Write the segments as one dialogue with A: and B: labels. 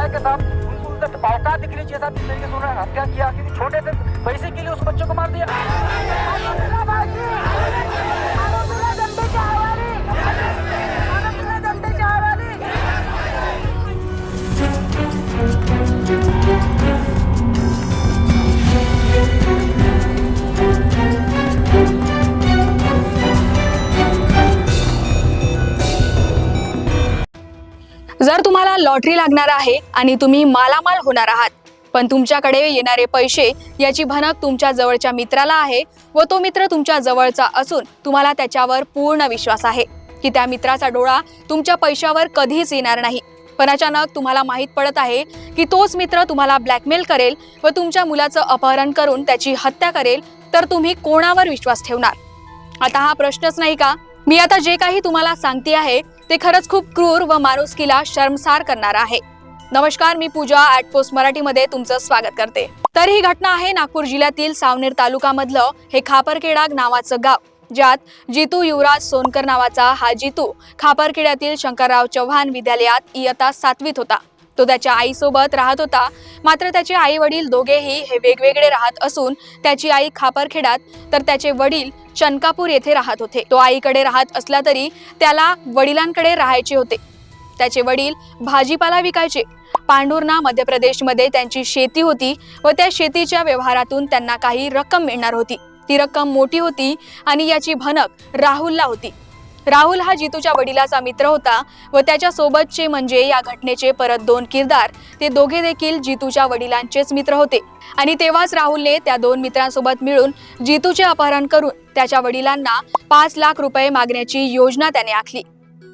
A: बताया कि साहब उनको उनका औकात दिख रही चाहिए साहब जिस तरीके से उन्होंने हत्या किया क्योंकि छोटे से पैसे के लिए उस बच्चों को मार दिया।
B: जर तुम्हाला लॉटरी लागणार आहे आणि तुम्ही मालामाल होणार आहात पण तुमच्याकडे येणारे पैसे याची भनक तुमच्या जवळच्या मित्राला आहे व तो मित्र तुमच्या जवळचा असून तुम्हाला त्याच्यावर पूर्ण विश्वास आहे की त्या मित्राचा डोळा तुमच्या पैशावर कधीच येणार नाही. पण अचानक तुम्हाला माहीत पडत आहे की तोच मित्र तुम्हाला ब्लॅकमेल करेल व तुमच्या मुलाचं अपहरण करून त्याची हत्या करेल तर तुम्ही कोणावर विश्वास ठेवणार? आता हा प्रश्नच नाही का? मी आता जे काही तुम्हाला सांगते आहे ते खरंच खूप क्रूर व माणुसकीला शर्मसार करणार आहे. नमस्कार मी पूजा ऍट पोस्ट मराठीमध्ये तुमचं स्वागत करते. तर ही घटना आहे नागपूर जिल्ह्यातील सावनेर तालुक्यामधलं हे खापरखेडा नावाचं गाव ज्यात जितू युवराज सोनकर नावाचा हा जितू खापरखेड्यातील शंकरराव चव्हाण विद्यालयात इयत्ता सातवीत होता. तो त्याच्या आईसोबत राहत होता. मात्र त्याचे आई वडील दोघेही हे वेगवेगळे राहत असून त्याची आई खापरखेडात तर त्याचे वडील चनकापूर येथे राहत होते. तो आईकडे राहत असला तरी त्याला वडिलांकडे राहायचे होते. त्याचे वडील भाजीपाला विकायचे. पांडुर्णा मध्य प्रदेशमध्ये त्यांची शेती होती व त्या शेतीच्या व्यवहारातून त्यांना काही रक्कम मिळणार होती. ती रक्कम मोठी होती आणि याची भनक राहुलला होती. राहुल हा जितूच्या वडिलाचा मित्र होता व त्याच्या सोबतचे म्हणजे या घटनेचे परत दोन किरदार ते दोघे देखील जितूच्या वडिलांचेच मित्र होते. आणि तेव्हाच राहुलने त्या दोन मित्रांसोबत मिळून जितूचे अपहरण करून त्याच्या वडिलांना पाच लाख रुपये मागण्याची योजना त्याने आखली.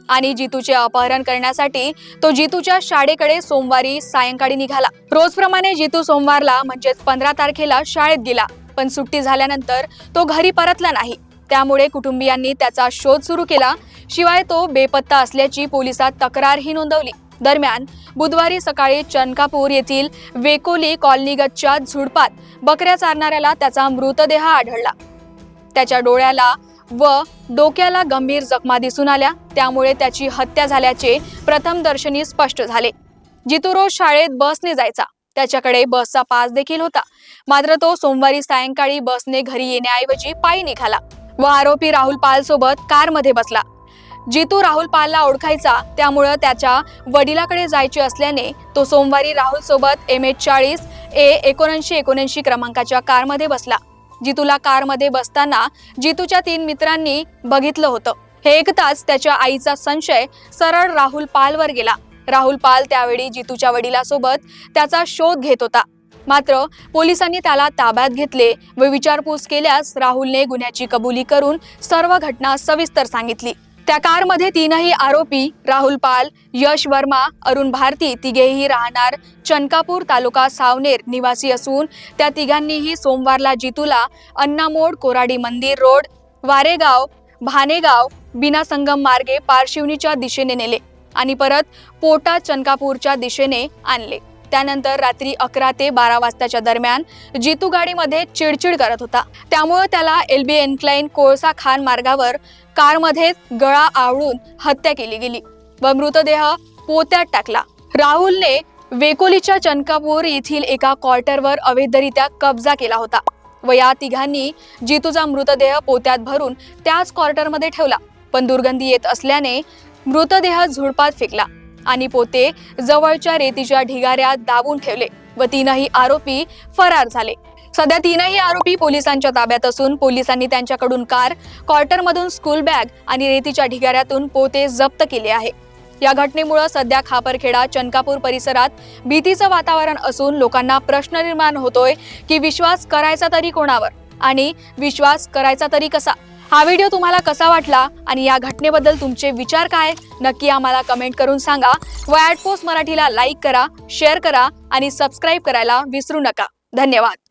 B: आणि जितूचे अपहरण करण्यासाठी तो जितूच्या शाळेकडे सोमवारी सायंकाळी निघाला. रोजप्रमाणे जितू सोमवारला म्हणजेच पंधरा तारखेला शाळेत गेला पण सुट्टी झाल्यानंतर तो घरी परतला नाही. त्यामुळे कुटुंबियांनी त्याचा शोध सुरू केला. शिवाय तो बेपत्ता असल्याची पोलिसात तक्रारही नोंदवली. दरम्यान बुधवारी सकाळी चनकापूर येथील वेकोली कॉलनीगतच्या झुडपात बकऱ्या चारणाऱ्याला त्याचा मृतदेह आढळला. त्याच्या डोळ्याला व डोक्याला गंभीर जखमा दिसून आल्या. त्यामुळे त्याची हत्या झाल्याचे प्रथमदर्शनी स्पष्ट झाले. जितू रोज शाळेत बसने जायचा. त्याच्याकडे बसचा पास देखील होता. मात्र तो सोमवारी सायंकाळी बसने घरी येण्याऐवजी पायी निघाला. व आरोपी राहुल पाल सोबत कारमध्ये बसला. जितू राहुल पालला ओळखायचा त्यामुळं त्याच्या वडिलाकडे जायचे असल्याने तो सोमवारी राहुल सोबत एम एच चाळीस ए एकोणऐंशी एकोणऐंशी क्रमांकाच्या कारमध्ये बसला. जितूला कारमध्ये बसताना जितूच्या तीन मित्रांनी बघितलं होतं. हे ऐकताच त्याच्या आईचा संशय सरळ राहुल पालवर गेला. राहुल पाल त्यावेळी जितूच्या वडिलासोबत त्याचा शोध घेत होता. मात्र पोलिसांनी त्याला ताब्यात घेतले व विचारपूस केल्यास राहुलने गुन्ह्याची कबुली करून सर्व घटना सविस्तर सांगितली. त्या कारमध्ये तीनही आरोपी राहुल पाल यश वर्मा अरुण भारती तिघेही राहणार. चनकापूर तालुका सावनेर निवासी असून त्या तिघांनीही सोमवारला जितूला अण्णामोड कोराडी मंदिर रोड वारेगाव भानेगाव बिना संगम मार्गे पारशिवनीच्या दिशेने नेले आणि परत पोटा चनकापूरच्या दिशेने आणले. त्यानंतर रात्री अकरा ते बारा वाजताच्या दरम्यान जितू गाडीमध्ये चिडचिड करत होता. त्यामुळे त्याला एलबी एन्क्लाईन कोळसा खान मार्गावर कारमध्ये गळा आवळून हत्या केली गेली व मृतदेह पोत्यात टाकला. राहुलने वेकोलीच्या चनकापूर येथील एका क्वार्टरवर अवैधरित्या कब्जा केला होता व या तिघांनी जितूचा मृतदेह पोत्यात भरून त्याच क्वार्टरमध्ये ठेवला. पण दुर्गंधी येत असल्याने मृतदेह झुडपात फेकला. आणि पोते जवळच्या रेतीच्या ढिगाऱ्यात दाबून ठेवले व तीनही आरोपी फरार झाले. सध्या तीनही आरोपी पोलिसांच्या ताब्यात असून पोलिसांनी त्यांच्याकडून कार क्वार्टरमधून स्कूल बॅग आणि रेतीच्या ढिगाऱ्यातून पोते जप्त केले आहे. या घटनेमुळे सध्या खापरखेडा चनकापूर परिसरात भीतीचं वातावरण असून लोकांना प्रश्न निर्माण होतोय की विश्वास करायचा तरी कोणावर आणि विश्वास करायचा तरी कसा? हा व्हिडिओ तुम्हाला कसा वाटला आणि या घटनेबद्दल तुमचे विचार काय? नक्की आम्हाला कमेंट करून सांगा. व ॲट पोस्ट मराठीला लाईक करा शेअर करा आणि सबस्क्राईब करायला विसरू नका. धन्यवाद.